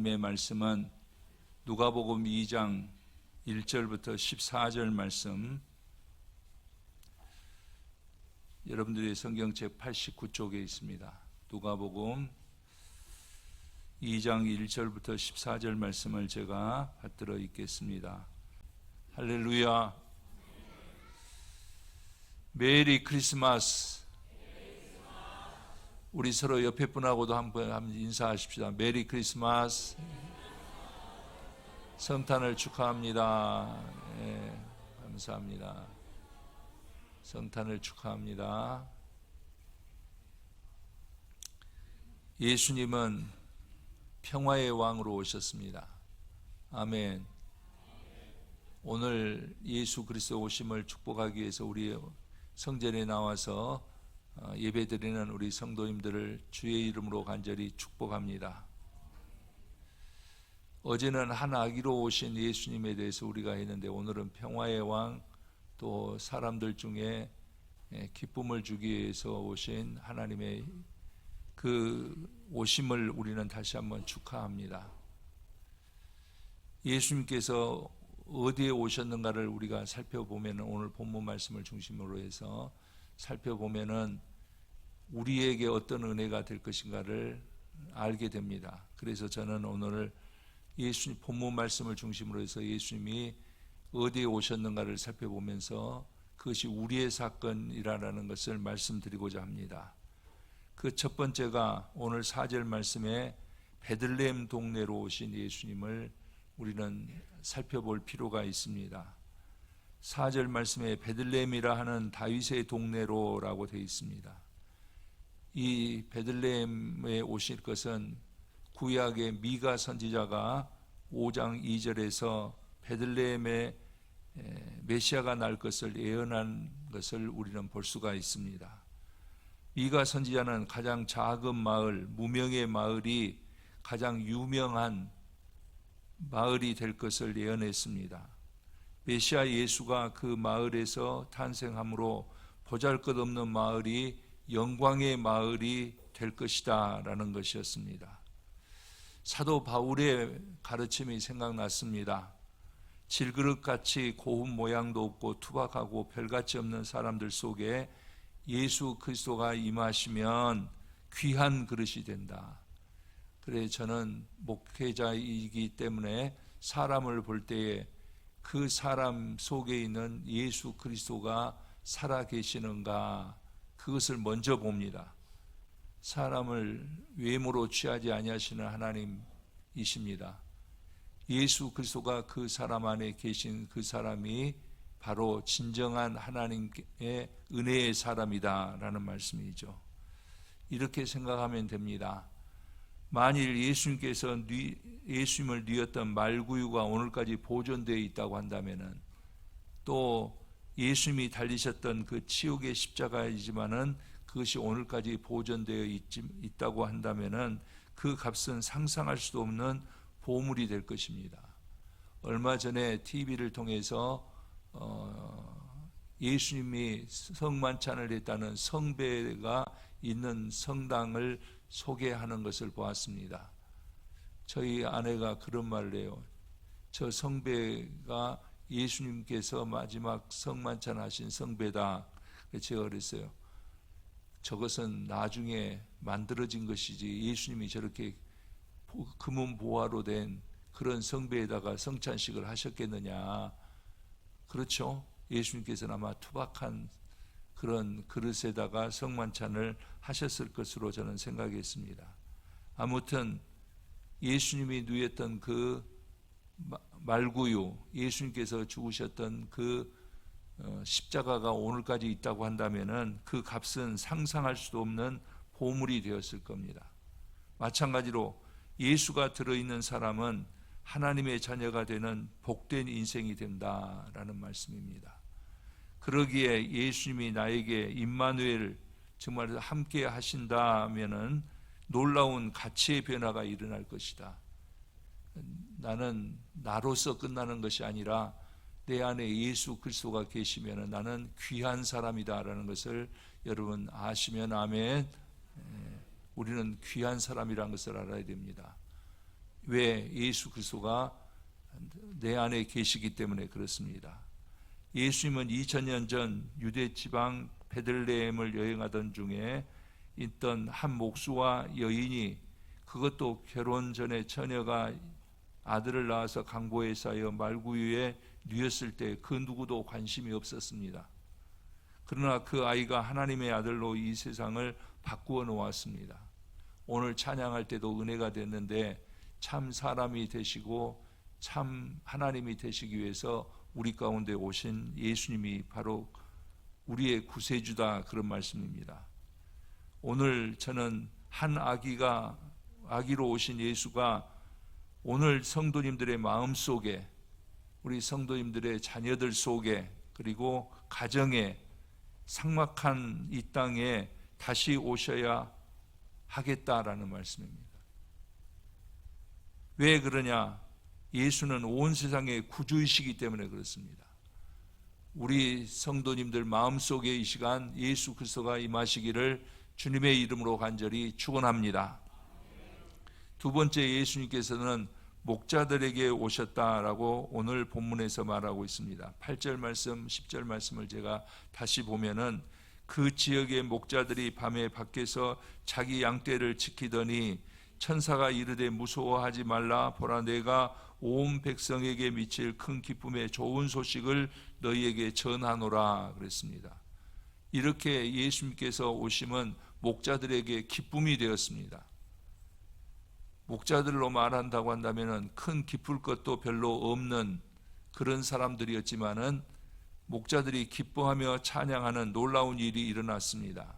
하나님의 말씀은 누가복음 2장 1절부터 14절 말씀 여러분들의 성경책 89쪽에 있습니다. 누가복음 2장 1절부터 14절 말씀을 제가 받들어 읽겠습니다. 할렐루야. 메리 크리스마스. 우리 서로 옆에 분하고도 한번 인사하십시다. 메리 크리스마스. 성탄을 축하합니다. 예, 감사합니다. 성탄을 축하합니다. 예수님은 평화의 왕으로 오셨습니다. 아멘. 오늘 예수 그리스도 오심을 축복하기 위해서 우리 성전에 나와서 어, 예배드리는 우리 성도님들을 주의 이름으로 간절히 축복합니다. 어제는 한 아기로 오신 예수님에 대해서 우리가 했는데 오늘은 평화의 왕 또 사람들 중에 예, 기쁨을 주기 위해서 오신 하나님의 그 오심을 우리는 다시 한번 축하합니다. 예수님께서 어디에 오셨는가를 우리가 살펴보면 오늘 본문 말씀을 중심으로 해서 살펴보면은 우리에게 어떤 은혜가 될 것인가를 알게 됩니다. 그래서 저는 오늘 예수님 본문 말씀을 중심으로 해서 예수님이 어디에 오셨는가를 살펴보면서 그것이 우리의 사건이라는 것을 말씀드리고자 합니다. 그 첫 번째가 오늘 4절 말씀에 베들레헴 동네로 오신 예수님을 우리는 살펴볼 필요가 있습니다. 4절 말씀에 베들레헴이라 하는 다윗의 동네로라고 되어 있습니다. 이 베들레헴에 오실 것은 구약의 미가 선지자가 5장 2절에서 베들레헴에 메시아가 날 것을 예언한 것을 우리는 볼 수가 있습니다. 미가 선지자는 가장 작은 마을, 무명의 마을이 가장 유명한 마을이 될 것을 예언했습니다. 메시아 예수가 그 마을에서 탄생함으로 보잘것없는 마을이 영광의 마을이 될 것이다라는 것이었습니다. 사도 바울의 가르침이 생각났습니다. 질그릇같이 고운 모양도 없고 투박하고 별같이 없는 사람들 속에 예수 그리스도가 임하시면 귀한 그릇이 된다. 그래 저는 목회자이기 때문에 사람을 볼 때에 그 사람 속에 있는 예수 그리스도가 살아 계시는가 그것을 먼저 봅니다. 사람을 외모로 취하지 아니하시는 하나님이십니다. 예수 그리스도가 그 사람 안에 계신 그 사람이 바로 진정한 하나님의 은혜의 사람이다라는 말씀이죠. 이렇게 생각하면 됩니다. 만일 예수님께서 예수님을 뉘었던 말구유가 오늘까지 보존되어 있다고 한다면은 또 예수님이 달리셨던 그 치욕의 십자가이지만은 그것이 오늘까지 보존되어 있, 다고 한다면은 그 값은 상상할 수도 없는 보물이 될 것입니다. 얼마 전에 TV를 통해서 어, 예수님이 성만찬을 했다는 성배가 있는 성당을 소개하는 것을 보았습니다. 저희 아내가 그런 말을 해요. 저 성배가 예수님께서 마지막 성만찬 하신 성배다. 제가 그랬어요. 저것은 나중에 만들어진 것이지 예수님이 저렇게 금은 보화로 된 그런 성배에다가 성찬식을 하셨겠느냐. 그렇죠. 예수님께서는 아마 투박한 그런 그릇에다가 성만찬을 하셨을 것으로 저는 생각했습니다. 아무튼 예수님이 누였던 그 말구유, 예수님께서 죽으셨던 그 어, 십자가가 오늘까지 있다고 한다면은 그 값은 상상할 수도 없는 보물이 되었을 겁니다. 마찬가지로 예수가 들어있는 사람은 하나님의 자녀가 되는 복된 인생이 된다라는 말씀입니다. 그러기에 예수님이 나에게 임마누엘 정말 함께 하신다면은 놀라운 가치의 변화가 일어날 것이다. 나는 나로서 끝나는 것이 아니라 내 안에 예수 그리스도가 계시면 나는 귀한 사람이다라는 것을 여러분 아시면 아멘. 우리는 귀한 사람이라는 것을 알아야 됩니다. 왜 예수 그리스도가 내 안에 계시기 때문에 그렇습니다. 예수님은 2000년 전 유대 지방 베들레헴을 여행하던 중에 있던 한 목수와 여인이 그것도 결혼 전에 처녀가 아들을 낳아서 강보에 쌓여 말구유에 누였을 때 그 누구도 관심이 없었습니다. 그러나 그 아이가 하나님의 아들로 이 세상을 바꾸어 놓았습니다. 오늘 찬양할 때도 은혜가 됐는데 참 사람이 되시고 참 하나님이 되시기 위해서 우리 가운데 오신 예수님이 바로 우리의 구세주다 그런 말씀입니다. 오늘 저는 한 아기가 아기로 오신 예수가 오늘 성도님들의 마음 속에 우리 성도님들의 자녀들 속에 그리고 가정에 상막한 이 땅에 다시 오셔야 하겠다라는 말씀입니다. 왜 그러냐? 예수는 온 세상의 구주이시기 때문에 그렇습니다. 우리 성도님들 마음속에 이 시간 예수 그리스도가 임하시기를 주님의 이름으로 간절히 축원합니다. 두 번째 예수님께서는 목자들에게 오셨다라고 오늘 본문에서 말하고 있습니다. 8절 말씀, 10절 말씀을 제가 다시 보면은 그 지역의 목자들이 밤에 밖에서 자기 양떼를 지키더니 천사가 이르되 무서워하지 말라 보라 내가 온 백성에게 미칠 큰 기쁨의 좋은 소식을 너희에게 전하노라 그랬습니다. 이렇게 예수님께서 오심은 목자들에게 기쁨이 되었습니다. 목자들로 말한다고 한다면은 큰 기쁠 것도 별로 없는 그런 사람들이었지만은 목자들이 기뻐하며 찬양하는 놀라운 일이 일어났습니다.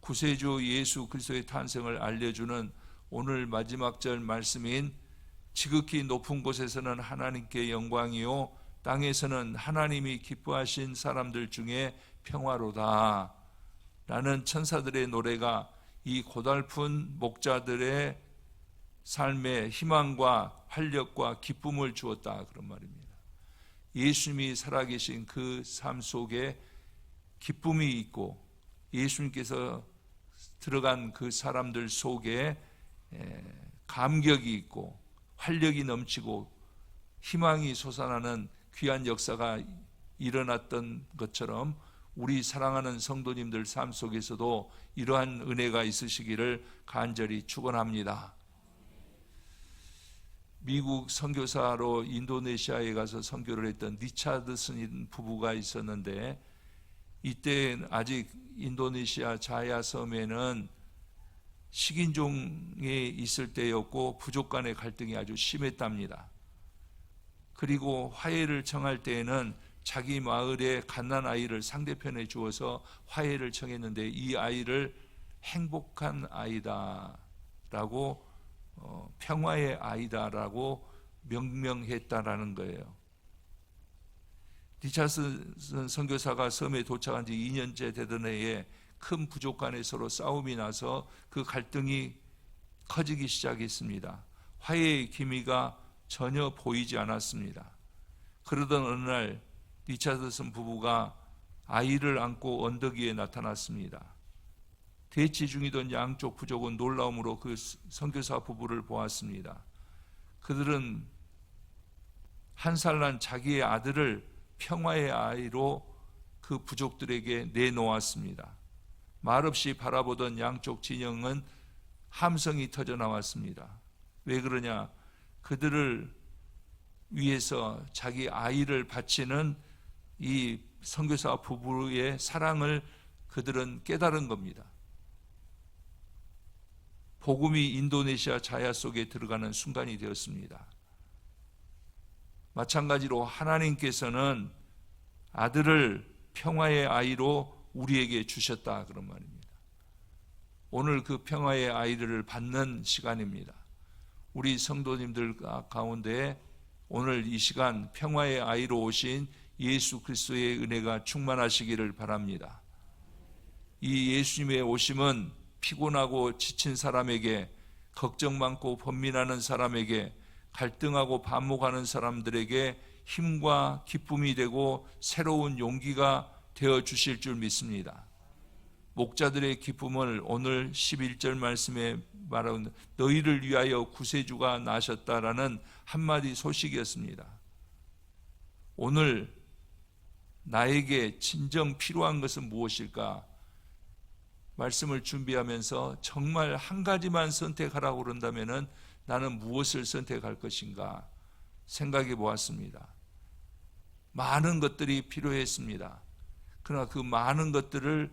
구세주 예수 그리스도의 탄생을 알려주는 오늘 마지막 절 말씀인 지극히 높은 곳에서는 하나님께 영광이요 땅에서는 하나님이 기뻐하신 사람들 중에 평화로다 라는 천사들의 노래가 이 고달픈 목자들의 삶에 희망과 활력과 기쁨을 주었다 그런 말입니다. 예수님이 살아계신 그 삶 속에 기쁨이 있고 예수님께서 들어간 그 사람들 속에 감격이 있고 활력이 넘치고 희망이 솟아나는 귀한 역사가 일어났던 것처럼 우리 사랑하는 성도님들 삶 속에서도 이러한 은혜가 있으시기를 간절히 축원합니다. 미국 선교사로 인도네시아에 가서 선교를 했던 리차드슨 부부가 있었는데 이때 아직 인도네시아 자야 섬에는 식인종에 있을 때였고 부족 간의 갈등이 아주 심했답니다. 그리고 화해를 청할 때에는 자기 마을에 갓난 아이를 상대편에 주어서 화해를 청했는데 이 아이를 행복한 아이다라고 어, 평화의 아이다라고 명명했다라는 거예요. 리차스 선교사가 섬에 도착한 지 2년째 되던 해에 큰 부족 간에 서로 싸움이 나서 그 갈등이 커지기 시작했습니다. 화해의 기미가 전혀 보이지 않았습니다. 그러던 어느 날 리차드슨 부부가 아이를 안고 언덕 위에 나타났습니다. 대치 중이던 양쪽 부족은 놀라움으로 그 선교사 부부를 보았습니다. 그들은 한 살 난 자기의 아들을 평화의 아이로 그 부족들에게 내놓았습니다. 말없이 바라보던 양쪽 진영은 함성이 터져 나왔습니다. 왜 그러냐? 그들을 위해서 자기 아이를 바치는 이 선교사 부부의 사랑을 그들은 깨달은 겁니다. 복음이 인도네시아 자야 속에 들어가는 순간이 되었습니다. 마찬가지로 하나님께서는 아들을 평화의 아이로 우리에게 주셨다 그런 말입니다. 오늘 그 평화의 아이를 받는 시간입니다. 우리 성도님들 가운데 오늘 이 시간 평화의 아이로 오신 예수 그리스도의 은혜가 충만하시기를 바랍니다. 이 예수님의 오심은 피곤하고 지친 사람에게 걱정 많고 번민하는 사람에게 갈등하고 반목하는 사람들에게 힘과 기쁨이 되고 새로운 용기가 되어 주실 줄 믿습니다. 목자들의 기쁨을 오늘 11절 말씀에 말하는 너희를 위하여 구세주가 나셨다라는 한마디 소식이었습니다. 오늘 나에게 진정 필요한 것은 무엇일까? 말씀을 준비하면서 정말 한 가지만 선택하라고 그런다면은 나는 무엇을 선택할 것인가 생각해 보았습니다. 많은 것들이 필요했습니다. 그러나 그 많은 것들을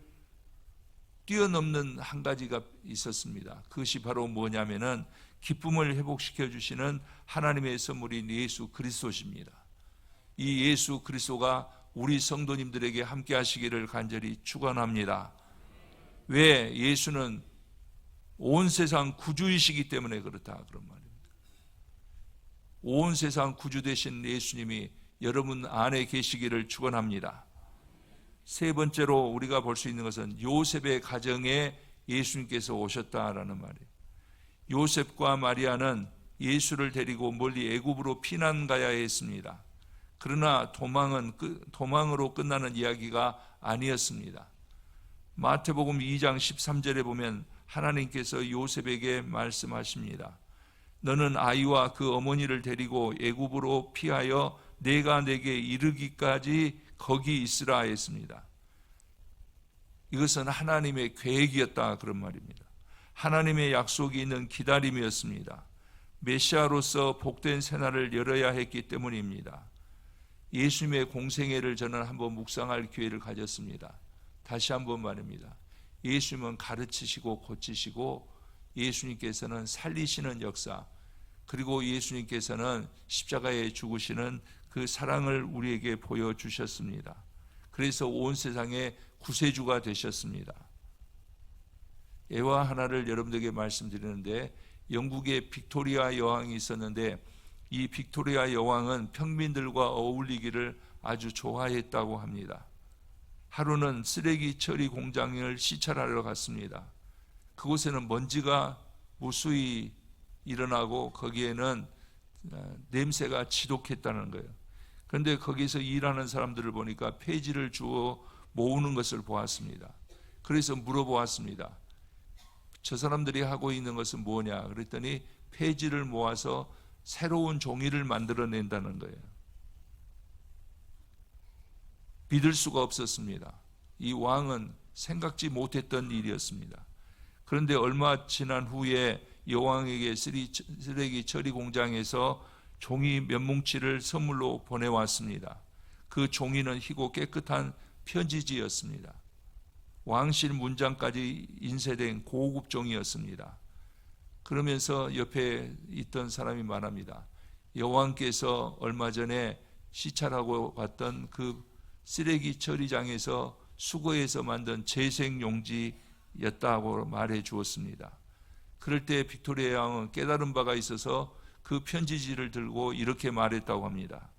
뛰어넘는 한 가지가 있었습니다. 그것이 바로 뭐냐면은 기쁨을 회복시켜 주시는 하나님의 선물인 예수 그리스도십니다. 이 예수 그리스도가 우리 성도님들에게 함께 하시기를 간절히 축원합니다. 왜 예수는 온 세상 구주이시기 때문에 그렇다 그런 말입니다. 온 세상 구주 되신 예수님이 여러분 안에 계시기를 축원합니다. 세 번째로 우리가 볼 수 있는 것은 요셉의 가정에 예수님께서 오셨다라는 말이에요. 요셉과 마리아는 예수를 데리고 멀리 애굽으로 피난 가야 했습니다. 그러나 도망은 도망으로 끝나는 이야기가 아니었습니다. 마태복음 2장 13절에 보면 하나님께서 요셉에게 말씀하십니다. 너는 아이와 그 어머니를 데리고 애굽으로 피하여 내가 내게 이르기까지 거기 있으라 했습니다. 이것은 하나님의 계획이었다 그런 말입니다. 하나님의 약속이 있는 기다림이었습니다. 메시아로서 복된 새날을 열어야 했기 때문입니다. 예수님의 공생애를 저는 한번 묵상할 기회를 가졌습니다. 다시 한번 말입니다. 예수님은 가르치시고 고치시고 예수님께서는 살리시는 역사 그리고 예수님께서는 십자가에 죽으시는 그 사랑을 우리에게 보여주셨습니다. 그래서 온 세상에 구세주가 되셨습니다. 예화 하나를 여러분들에게 말씀드리는데 영국의 빅토리아 여왕이 있었는데 이 빅토리아 여왕은 평민들과 어울리기를 아주 좋아했다고 합니다. 하루는 쓰레기 처리 공장을 시찰하러 갔습니다. 그곳에는 먼지가 무수히 일어나고 거기에는 어, 냄새가 지독했다는 거예요. 그런데 거기서 일하는 사람들을 보니까 폐지를 주어 모으는 것을 보았습니다. 그래서 물어보았습니다. 저 사람들이 하고 있는 것은 뭐냐? 그랬더니 폐지를 모아서 새로운 종이를 만들어낸다는 거예요. 믿을 수가 없었습니다. 이 왕은 생각지 못했던 일이었습니다. 그런데 얼마 지난 후에 여왕에게 쓰레기 처리 공장에서 종이 몇 뭉치를 선물로 보내왔습니다. 그 종이는 희고 깨끗한 편지지였습니다. 왕실 문장까지 인쇄된 고급 종이었습니다. 그러면서 옆에 있던 사람이 말합니다. 여왕께서 얼마 전에 시찰하고 갔던 그 쓰레기 처리장에서 수거해서 만든 재생 용지였다고 말해 주었습니다. 그럴 때 빅토리아 왕은 깨달은 바가 있어서 그 편지지를 들고 이렇게 말했다고 합니다.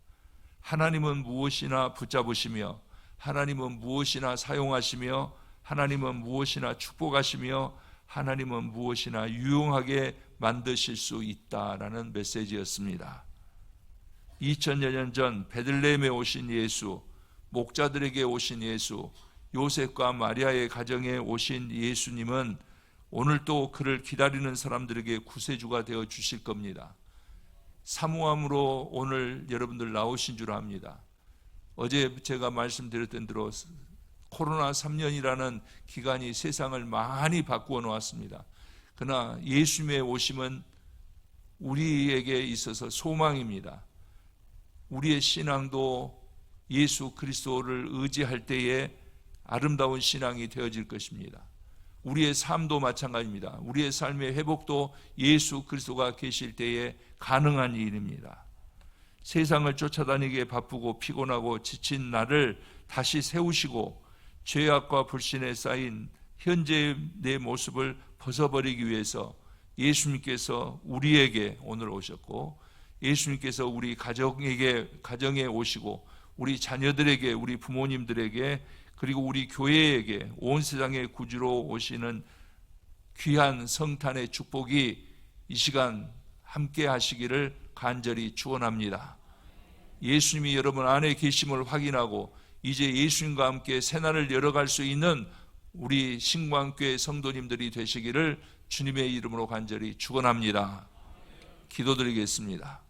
하나님은 무엇이나 붙잡으시며 하나님은 무엇이나 사용하시며 하나님은 무엇이나 축복하시며 하나님은 무엇이나 유용하게 만드실 수 있다라는 메시지였습니다. 2000여 년 전 베들레헴에 오신 예수, 목자들에게 오신 예수, 요셉과 마리아의 가정에 오신 예수님은 오늘도 그를 기다리는 사람들에게 구세주가 되어 주실 겁니다. 사모함으로 오늘 여러분들 나오신 줄 압니다. 어제 제가 말씀드렸던 대로 코로나 3년이라는 기간이 세상을 많이 바꾸어 놓았습니다. 그러나 예수님의 오심은 우리에게 있어서 소망입니다. 우리의 신앙도 예수 그리스도를 의지할 때에 아름다운 신앙이 되어질 것입니다. 우리의 삶도 마찬가지입니다. 우리의 삶의 회복도 예수 그리스도가 계실 때에 가능한 일입니다. 세상을 쫓아다니기에 바쁘고 피곤하고 지친 나를 다시 세우시고 죄악과 불신에 쌓인 현재의 내 모습을 벗어버리기 위해서 예수님께서 우리에게 오늘 오셨고 예수님께서 우리 가정에게 가정에 오시고 우리 자녀들에게 우리 부모님들에게 그리고 우리 교회에게 온 세상의 구주로 오시는 귀한 성탄의 축복이 이 시간 함께 하시기를 간절히 축원합니다. 예수님이 여러분 안에 계심을 확인하고 이제 예수님과 함께 새날을 열어갈 수 있는 우리 신광교회 성도님들이 되시기를 주님의 이름으로 간절히 축원합니다. 기도드리겠습니다.